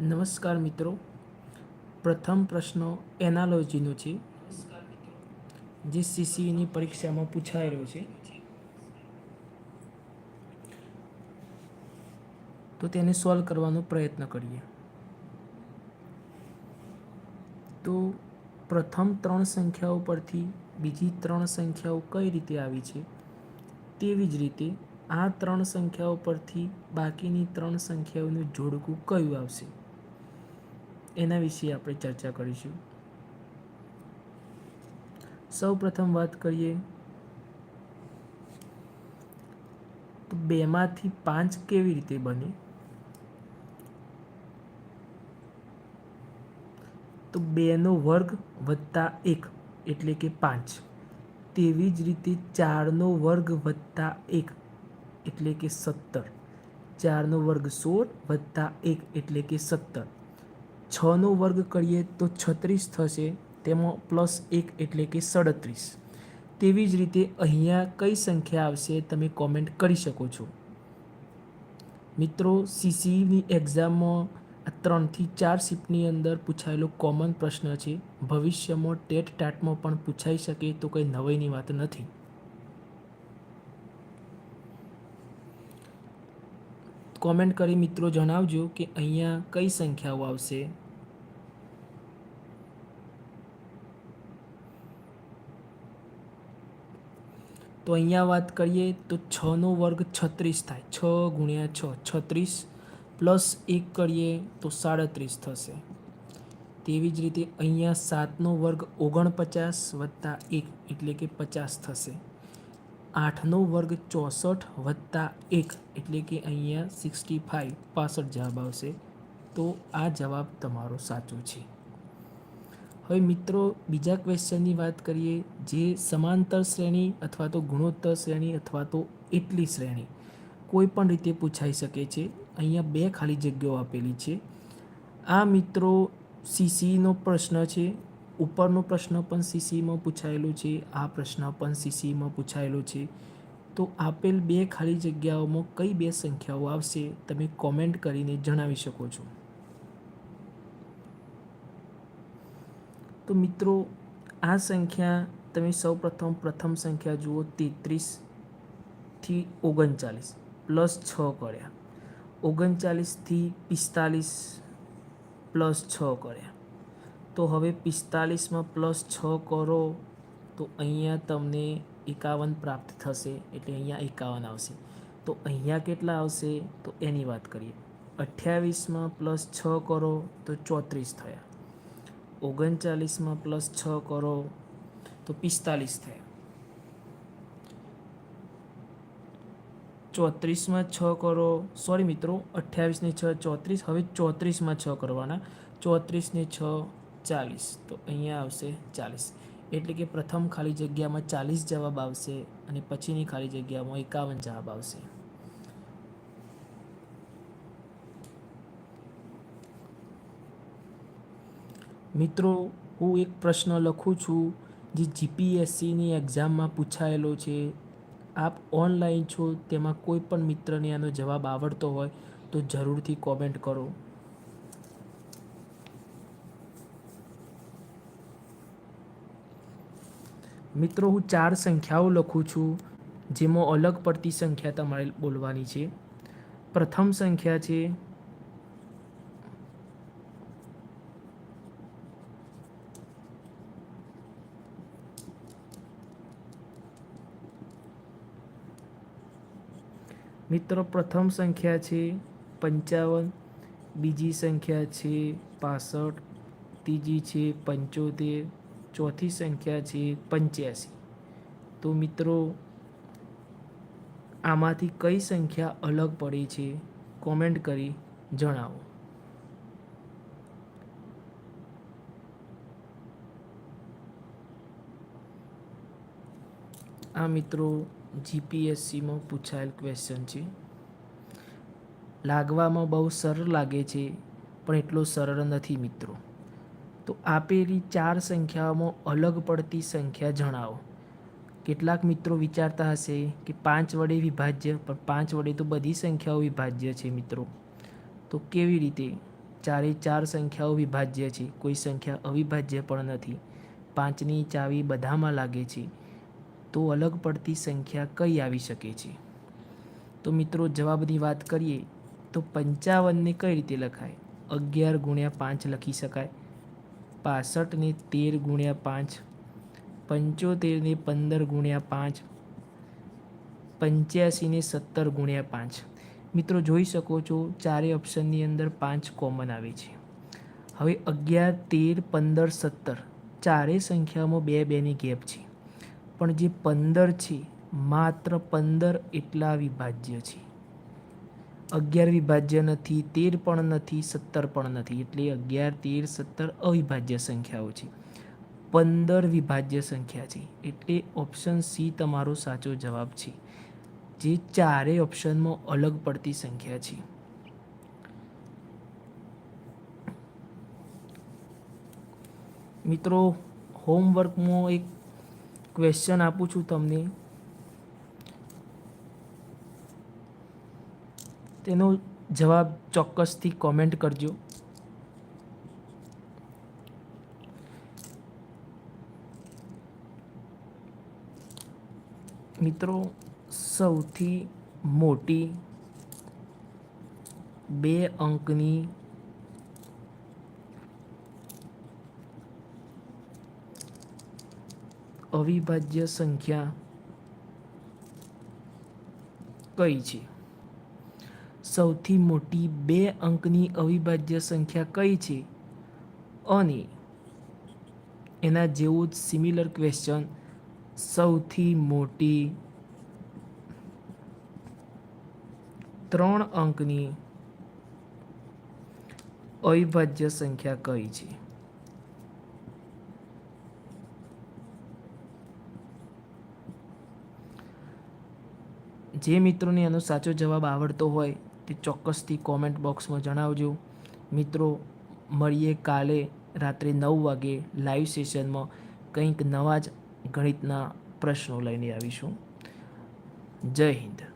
નમસ્કાર મિત્રો. પ્રથમ પ્રશ્ન એનાલોજીનો છે. જે સીસીની પરીક્ષામાં પૂછાયેલો છે. તો તેને સોલ્વ કરવાનો પ્રયત્ન કરીએ. તો પ્રથમ ત્રણ સંખ્યાઓ પરથી બીજી ત્રણ સંખ્યાઓ કઈ રીતે આવી છે? તેવી જ રીતે આ ત્રણ સંખ્યાઓ પરથી બાકીની ત્રણ સંખ્યાઓનું જોડકું કયું આવશે? એના વિશે આપણે ચર્ચા કરીશું. સૌ પ્રથમ વાત કરીએ તો બેમાંથી પાંચ કેવી રીતે બને? તો બેનો વર્ગ વત્તા એક એટલે કે પાંચ. તેવી જ રીતે ચારનો વર્ગ વત્તા એક એટલે કે સત્તર. ચારનો વર્ગ સોળ વત્તા એક એટલે કે સત્તર. છનો વર્ગ કરીએ તો છત્રીસ થશે, તેમાં પ્લસ એક એટલે કે સડત્રીસ. તેવી જ રીતે અહીંયા કઈ સંખ્યા આવશે તમે કોમેન્ટ કરી શકો છો. મિત્રો સીસીની એક્ઝામમાં આ ત્રણથી ચાર શિફ્ટની અંદર પૂછાયેલો કોમન પ્રશ્ન છે. ભવિષ્યમાં ટેટ ટાટમાં પણ પૂછાઈ શકે તો કંઈ નવાઈની વાત નથી. કોમેન્ટ કરી, મિત્રો, જણાવજો કે અહીંયા કઈ સંખ્યાઓ આવશે? તો અહીંયા વાત કરીએ તો છનો વર્ગ છત્રીસ થાય. છ ગુણ્યા છ, છત્રીસ. પ્લસ એક કરીએ તો સાડત્રીસ થશે. તેવી જ રીતે અહીંયા સાતનો વર્ગ ઓગણપચાસ વત્તા એક, એટલે કે પચાસ થશે. આઠનો વર્ગ ચોસઠ વત્તા એક એટલે કે અહીંયા સિક્સટી ફાઇવ પાસઠ જવાબ આવશે. તો આ જવાબ તમારો સાચો છે. હવે મિત્રો, બીજા ક્વેશ્ચનની વાત કરીએ, જે સમાંતર શ્રેણી અથવા તો ગુણોત્તર શ્રેણી અથવા તો એટલી શ્રેણી, કોઈ પણ રીતે પૂછાઈ શકે છે. અહીંયા બે ખાલી જગ્યાઓ આપેલી છે. આ મિત્રો સીસીનો પ્રશ્ન છે. ઉપરનો પ્રશ્ન પણ સીસીમાં પૂછાયેલો છે, આ પ્રશ્ન પણ સીસીમાં પૂછાયેલો છે. તો આપેલ બે ખાલી જગ્યાઓમાં કઈ બે સંખ્યાઓ આવશે તમે કોમેન્ટ કરીને જણાવી શકો છો. તો મિત્રો, આ સંખ્યા તમે સૌ પ્રથમ પ્રથમ સંખ્યા જુઓ તેત્રીસથી ઓગણચાલીસ, પ્લસ છ કર્યા. ઓગણચાલીસથી પિસ્તાલીસ, પ્લસ છ કર્યા. તો હવે પિસ્તાલીસમાં પ્લસ છ કરો, તો અહીંયા તમને એકાવન પ્રાપ્ત થશે, એટલે અહીંયા એકાવન આવશે. તો અહીંયા કેટલા આવશે? તો એની વાત કરીએ. અઠ્યાવીસમાં પ્લસ છ કરો, તો ચોત્રીસ થયા. ઓગણચાલીસમાં પ્લસ છ કરો, તો પિસ્તાલીસ થયા. ચોત્રીસમાં છ કરો સોરી મિત્રો, અઠ્યાવીસને છ, ચોત્રીસ, હવે ચોત્રીસમાં છ કરવાના. ચોત્રીસને છ ચાલીસ. તો અહીંયા આવશે ચાલીસ. એટલે કે પ્રથમ ખાલી જગ્યામાં ચાલીસ જવાબ આવશે અને પછીની ખાલી જગ્યામાં એકાવન જવાબ આવશે. મિત્રો, હું એક પ્રશ્ન લખું છું, જે જીપીએસસીની એક્ઝામમાં પૂછાયેલો છે. આપ ઓનલાઈન છો, તેમાં કોઈ પણ મિત્રને આનો જવાબ આવડતો હોય તો જરૂરથી કોમેન્ટ કરો. મિત્રો, હું ચાર સંખ્યાઓ લખું છું, જેમાં અલગ પડતી સંખ્યા તમારે બોલવાની છે. પ્રથમ સંખ્યા છે મિત્રો, પ્રથમ સંખ્યા છે પંચાવન, બીજી સંખ્યા છે પાસઠ, ત્રીજી છે પંચોતેર ચોથી સંખ્યા છે પંચ્યાસી. તો મિત્રો, આમાંથી કઈ સંખ્યા અલગ પડી છે કોમેન્ટ કરી જણાવો. આ મિત્રો જીપીએસસીમાં પૂછાયેલ ક્વેશ્ચન છે. લાગવામાં બહુ સરળ લાગે છે, પણ એટલો સરળ નથી મિત્રો. તો આપેલી ચાર સંખ્યાઓમાં અલગ પડતી સંખ્યા જણાવો. કેટલાક મિત્રો વિચારતા હશે કે પાંચ વડે વિભાજ્ય, પણ પાંચ વડે તો બધી સંખ્યાઓ વિભાજ્ય છે મિત્રો. તો કેવી રીતે? ચારે ચાર સંખ્યાઓ વિભાજ્ય છે, કોઈ સંખ્યા અવિભાજ્ય પણ નથી. પાંચની ચાવી બધામાં લાગે છે. તો અલગ પડતી સંખ્યા કઈ આવી શકે છે? તો મિત્રો, જવાબની વાત કરીએ તો પંચાવનને કઈ રીતે લખાય? અગિયાર ગુણ્યા પાંચ લખી શકાય. પાસઠને તેર ગુણ્યા પાંચ, પંચોતેરને પંદર ગુણ્યા પાંચ, પંચ્યાસીની સત્તર ગુણ્યા પાંચ. મિત્રો, જોઈ શકો છો ચારે ઓપ્શનની અંદર પાંચ કોમન આવે છે. હવે અગિયાર, તેર, પંદર, સત્તર, ચારેય સંખ્યામાં બે, બેની ગેપ છે. પણ જે પંદર છે, માત્ર પંદર એટલા વિભાજ્ય છે. અગિયાર વિભાજ્ય નથી, તેર પણ નથી, સત્તર પણ નથી. એટલે અગિયાર, તેર, સત્તર અવિભાજ્ય સંખ્યાઓ છે. પંદર વિભાજ્ય સંખ્યા છે. એટલે ઓપ્શન સી તમારો સાચો જવાબ છે. જે ચારેય ઓપ્શનમાં અલગ પડતી સંખ્યા છે. મિત્રો હોમવર્કમાં એક ક્વેશ્ચન આપું છું તમને. તેનો જવાબ ચોક્કસથી કોમેન્ટ કરજો. મિત્રો સૌથી મોટી બે અંકની અવિભાજ્ય સંખ્યા કઈ છે? સૌથી મોટી બે અંકની અવિભાજ્ય સંખ્યા કઈ છે? અને એના જેવું જ સિમિલર ક્વેશ્ચન સૌથી મોટી ત્રણ અંકની અવિભાજ્ય સંખ્યા કઈ છે? જે મિત્રોને એનો સાચો જવાબ આવડતો હોય તે ચોક્કસથી કોમેન્ટ બોક્સમાં જણાવજો. મિત્રો, મળીએ કાલે રાત્રે નવ વાગે લાઈવ સેશનમાં કંઈક નવા જ ગણિતના પ્રશ્નો લઈને આવીશું. જય હિન્દ.